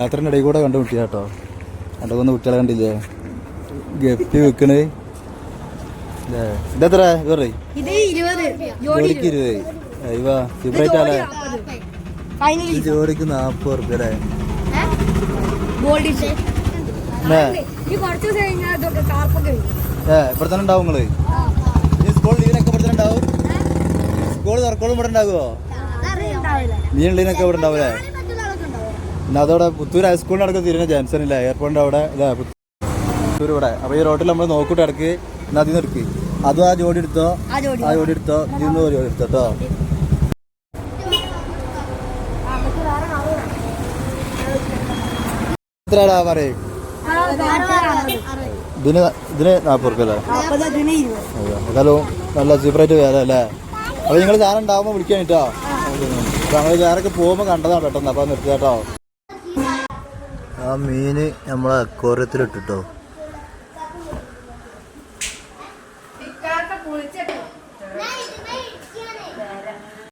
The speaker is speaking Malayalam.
യാത്രന്റെ ഇടയിൽ കൂടെ കണ്ടുമുട്ടിയ കേട്ടോ. രണ്ടു മൂന്ന് കുട്ടികളെ കണ്ടില്ലേ? ഗപ്പി വെക്കണേ? ഇതെത്ര? ഇരുപത്. ജോഡിക്ക് ഇരുപത്. അയ്യോ ഈ ജോഡിക്ക് നാപ്പത് ഉറുപ്പ്യ അല്ലേ ഏ ഇവിടെ തന്നെ ഉണ്ടാവും നിങ്ങൾ. സ്കൂൾ ലീവിനൊക്കെ ഇവിടെ തന്നെ ഉണ്ടാവും? സ്കൂൾ തുറക്കോളും ഇവിടെ ഉണ്ടാവുമോ നീ ഉള്ളതിനൊക്കെ ഇവിടെ ഉണ്ടാവൂലേ പിന്നെ അതവിടെ പുത്തൂർ ഹൈസ്കൂളിൽ അടക്കം തിരിഞ്ഞ ജാൻസൺ ഇല്ല എയർപോർട്ടിന്റെ അവിടെ ഇതാ പുത്തൂർ ഇവിടെ. അപ്പൊ ഈ റോട്ടിൽ നമ്മൾ നോക്കിട്ട് ഇടയ്ക്ക് നദി നിർക്കി എടുക്ക്. അതും ആ ജോഡി എടുത്തോ? ആ ജോഡി. എടുത്തോ? ഇന്ന് ഒരു ജോഡി എടുത്തോ കേട്ടോ എത്രയാടാ പറയും? ഇതിന് ഇതിന് നാൽപ്പത് റുപ്യ അല്ലേ? ഏതായാലും നല്ല സൂപ്പറായിട്ട് വേറെ അല്ലേ? അപ്പൊ നിങ്ങൾ സാധനം ഉണ്ടാവുമ്പോൾ വിളിക്കാൻ കേട്ടോ അപ്പൊ ഞങ്ങൾ ചാറൊക്കെ പോകുമ്പോൾ കണ്ടതാണ് പെട്ടെന്ന്. അപ്പൊ നിർത്തി കേട്ടോ ആ മീന് നമ്മളെ അക്വാറിയത്തിൽ ഇട്ടിട്ടോ